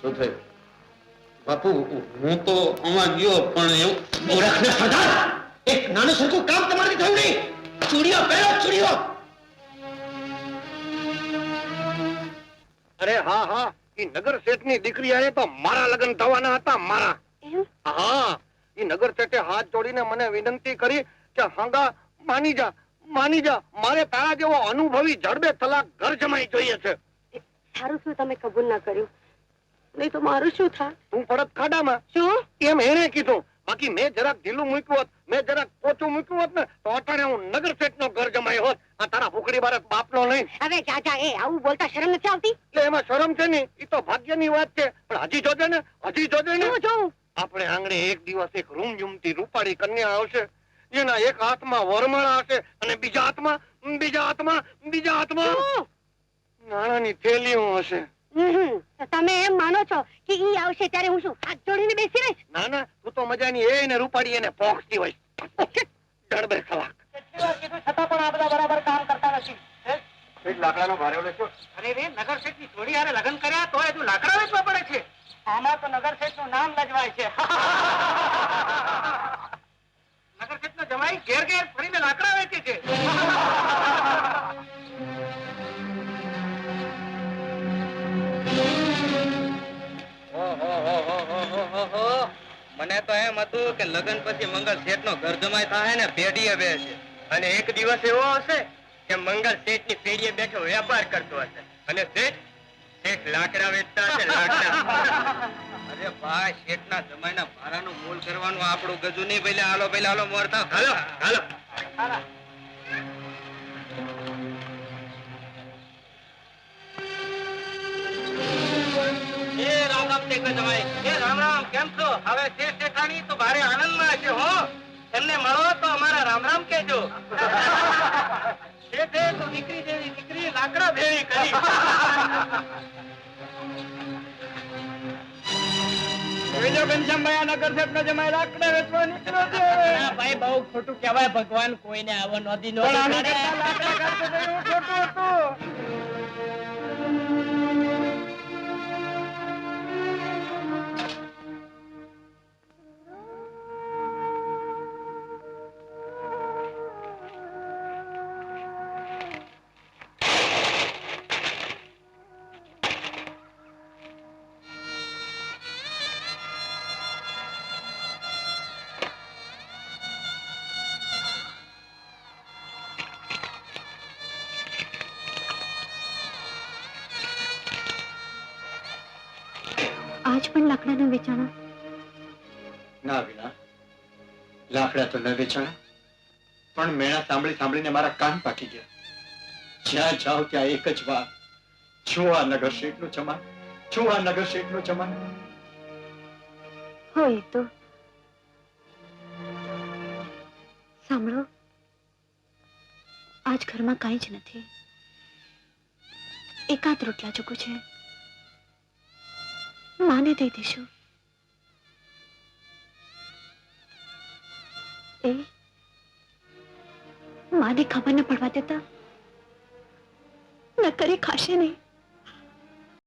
શું થયું? બાપુ હું તો આમાં ગયો પણ એવું મૂર્ખને સરદાર એક નાનું સરખું કામ તમારાથી થયું નહીં. ચૂડીઓ પહેરો ચૂડીઓ. અરે હા હા. એ નગર શેઠની દીકરી આને તો મારા લગ્ન થવાના હતા મારા. હા. એ નગર શેઠે હાથ જોડીને મને વિનંતી કરી કે હંગા માની જા માની જા મારે તારા જેવો અનુભવી જડબે તલાક ઘર જમાઈ જોઈએ છે. સારું શું તમે કબૂલ ના કર્યું? નહીં તો મારું શું થા તું પડત ખાડામાં. શું? એમ એને કીધું બાકી મેં જરાક ઢીલું મૂક્યું હોત મેં જરાક પોચું મૂક્યું હોત ને તો અટાણે હું નગર શેઠનો ઘર જમાઈ હોત. આ તારા ભૂખડી બારત બાપનો નહીં. હવે જા એ આવું બોલતા શરમ નથી આવતી? એટલે એમાં શરમ છે ને એ તો ભાગ્યની વાત છે. પણ હજી જોજે ને હજી જોજે ને. આપણે આંગણે એક દિવસ એક રૂમ જુમતી રૂપાળી કન્યા આવશે. જેના એક હાથમાં વરમાળા હશે અને બીજા હાથમાં બીજા હાથમાં બીજા હાથમાં. નાણાની થેલીઓ હશે. તમે એમ માનો છો કે ઈ આવશે ત્યારે હું શું હાથ જોડીને બેસી રહીશ? ના ના તું તો મજાની એ ને રૂપાડી એને પોખતી હોય ડડબે કલાક છતાં પણ આ બધા બરાબર કામ કરતા નથી. લાકડાનો ભારે લેશો અરે રે નગર શેઠની જોડી હારે લગ્ન કર્યા તો હજુ લાકડા વેચવા પડે છે. આમાં તો નગર શેઠનું નામ લજવાય છે નગર શેઠ નો જમાઈ ઘેર ઘેર ફરીને લાકડા વેચે છે. મને તો એમ હતું કે લગ્ન પછી મંગલ શેઠ નો ઘર જમાય થાય ને પેઢીએ બેસે. અને એક દિવસ એવો હશે કે મંગલ શેઠની પેઢીએ બેઠો વેપાર કરતો હશે. અને શેઠ શેઠ લાકડા વેચતા છે લાકડા. અરે ભાઈ શેઠ ના જમાઈના ભાડાનું મૂલ કરવાનું આપણું ગજુ નહીં. પેલા હાલો પેલા હાલો મોરતા. હાલો હાલો. રામ રામ કેમ છો? હવે શેઠ શેઠાણી તો ભારે આનંદમાં છે હો. એમને મળો તો અમારા રામ રામ કેજો શેઠે તો દીકરી જેવી દીકરી લાકડા ભેળી કરી. જોઈજો ઘનશ્યામભાઈ આ નગર શેઠ નો જમાઈ લાકડા વેચવા નીકળ્યો છે ભાઈ બહુ ખોટું કહેવાય ભગવાન કોઈને આવો નથી. નો આજ પણ લાકડાના વેચાણા? ના વિના. લાકડા તો ન વેચાણા. પણ મેણા સાંભળી સાંભળીને મારા કાન પાકી ગયા. જ્યાં જાઓ ત્યાં એક જ વાત. છો આ નગર શેઠનું ચમાન છો આ નગર શેઠનું ચમાન હોય તો. સાંભળો આજ ઘરમાં કાંઈ જ નથી. એકાદ રોટલા ચૂકું છે. માને દઈ દઈશું એ? માને ખબર ન પડવા દેતા? ન કરી ખાશે નહીં.